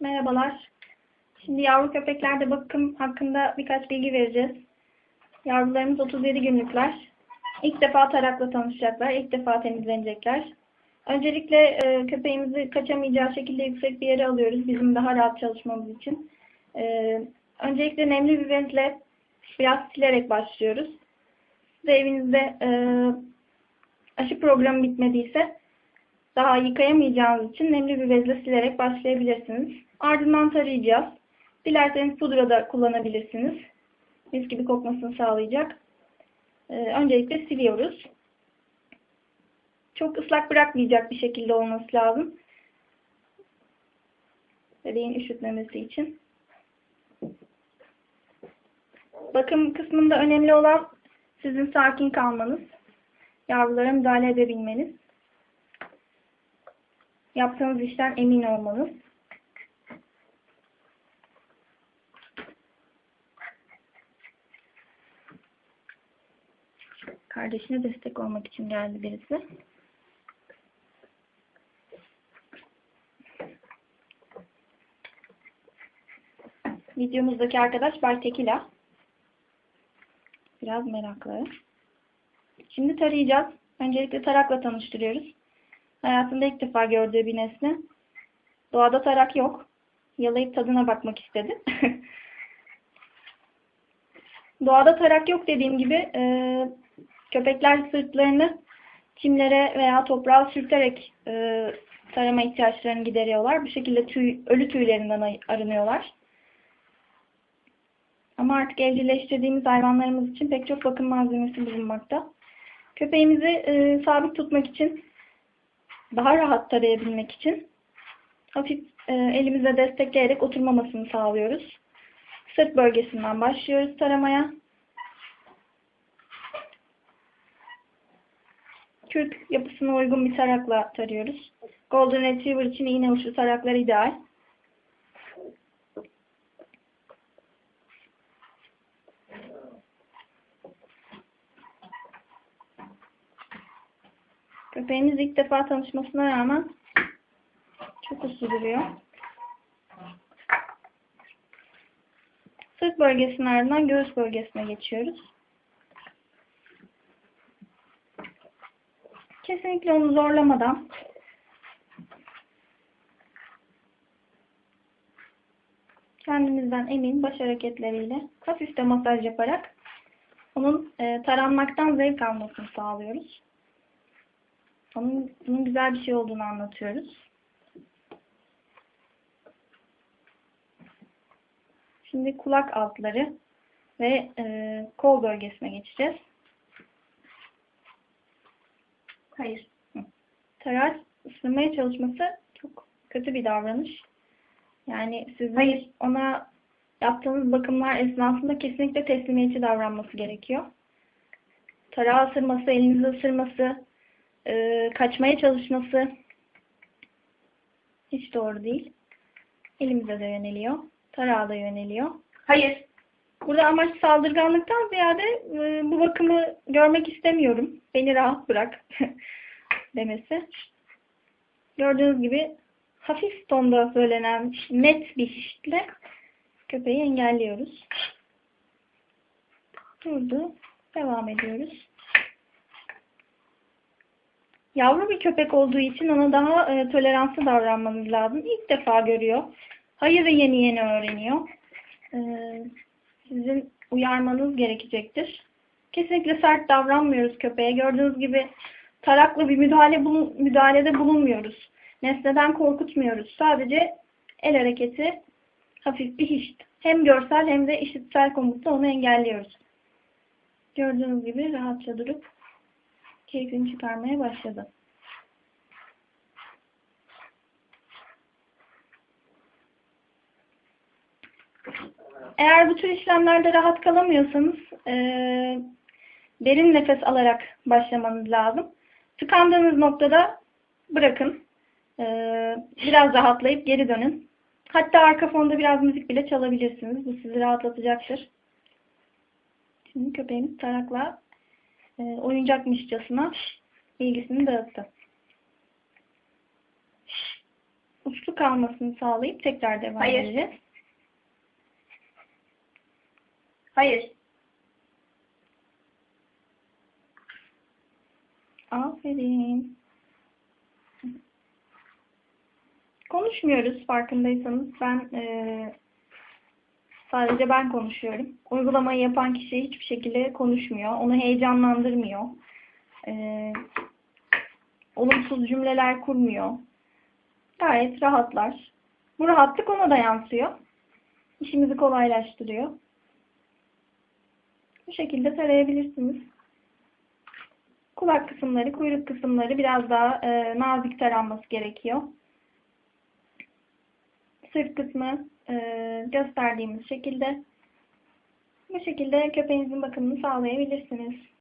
Merhabalar. Şimdi yavru köpeklerde bakım hakkında birkaç bilgi vereceğiz. Yavrularımız 37 günlükler. İlk defa tarakla tanışacaklar. ilk defa temizlenecekler. Öncelikle e, köpeğimizi kaçamayacağı şekilde yüksek bir yere alıyoruz. Bizim daha rahat çalışmamız için. E, öncelikle nemli bir bezle biraz silerek başlıyoruz. Siz de evinizde e, aşı programı bitmediyse daha yıkayamayacağınız için nemli bir bezle silerek başlayabilirsiniz. Ardından tarayacağız. Dilerseniz pudra da kullanabilirsiniz. Mis gibi kokmasını sağlayacak. Ee, öncelikle siliyoruz. Çok ıslak bırakmayacak bir şekilde olması lazım. Bebeğin üşütmemesi için. Bakım kısmında önemli olan sizin sakin kalmanız. Yavrulara müdahale edebilmeniz yaptığınız işten emin olmanız. Kardeşine destek olmak için geldi birisi. Videomuzdaki arkadaş Bay Tekila. Biraz meraklı. Şimdi tarayacağız. Öncelikle tarakla tanıştırıyoruz. Hayatında ilk defa gördüğü bir nesne. Doğada tarak yok. Yalayıp tadına bakmak istedi. Doğada tarak yok dediğim gibi e, köpekler sırtlarını çimlere veya toprağa sürterek e, tarama ihtiyaçlarını gideriyorlar. Bu şekilde tüy, ölü tüylerinden arınıyorlar. Ama artık evcilleştirdiğimiz hayvanlarımız için pek çok bakım malzemesi bulunmakta. Köpeğimizi e, sabit tutmak için daha rahat tarayabilmek için hafif e, elimize destekleyerek oturmamasını sağlıyoruz. Sırt bölgesinden başlıyoruz taramaya. Kürk yapısına uygun bir tarakla tarıyoruz. Golden Retriever için iğne uçlu taraklar ideal. Köpeğimiz ilk defa tanışmasına rağmen çok uslu duruyor. Sırt bölgesinin ardından göğüs bölgesine geçiyoruz. Kesinlikle onu zorlamadan kendimizden emin baş hareketleriyle hafif de masaj yaparak onun e, taranmaktan zevk almasını sağlıyoruz. Onun, bunun güzel bir şey olduğunu anlatıyoruz. Şimdi kulak altları ve e, kol bölgesine geçeceğiz. Hayır. Tarar ısırmaya çalışması çok kötü bir davranış. Yani sizin Hayır. ona yaptığınız bakımlar esnasında kesinlikle teslimiyetçi davranması gerekiyor. Tarağı ısırması, elinizi ısırması, e, kaçmaya çalışması hiç doğru değil. Elimize de yöneliyor. Tarağa da yöneliyor. Hayır. Burada amaç saldırganlıktan ziyade e, bu bakımı görmek istemiyorum. Beni rahat bırak demesi. Gördüğünüz gibi hafif tonda söylenen net bir şişle köpeği engelliyoruz. Durdu. Devam ediyoruz. Yavru bir köpek olduğu için ona daha e, toleranslı davranmanız lazım. İlk defa görüyor. Hayırı yeni yeni öğreniyor. E, sizin uyarmanız gerekecektir. Kesinlikle sert davranmıyoruz köpeğe. Gördüğünüz gibi tarakla bir müdahale bulun, müdahalede bulunmuyoruz. Nesneden korkutmuyoruz. Sadece el hareketi hafif bir hişt. Hem görsel hem de işitsel komutla onu engelliyoruz. Gördüğünüz gibi rahatça durup keyfini çıkarmaya başladı. Eğer bu tür işlemlerde rahat kalamıyorsanız e, derin nefes alarak başlamanız lazım. Tıkandığınız noktada bırakın. E, biraz rahatlayıp geri dönün. Hatta arka fonda biraz müzik bile çalabilirsiniz. Bu sizi rahatlatacaktır. Şimdi köpeğimiz tarakla e, oyuncakmışçasına ilgisini dağıttı. uçlu kalmasını sağlayıp tekrar devam Hayır. edeceğiz. Hayır. Aferin. Konuşmuyoruz farkındaysanız. Ben eee, sadece ben konuşuyorum. Uygulamayı yapan kişi hiçbir şekilde konuşmuyor. Onu heyecanlandırmıyor. Eee, olumsuz cümleler kurmuyor. Gayet rahatlar. Bu rahatlık ona da yansıyor. İşimizi kolaylaştırıyor. Bu şekilde tarayabilirsiniz. Kulak kısımları, kuyruk kısımları biraz daha e, nazik taranması gerekiyor. Sırt kısmı e, gösterdiğimiz şekilde bu şekilde köpeğinizin bakımını sağlayabilirsiniz.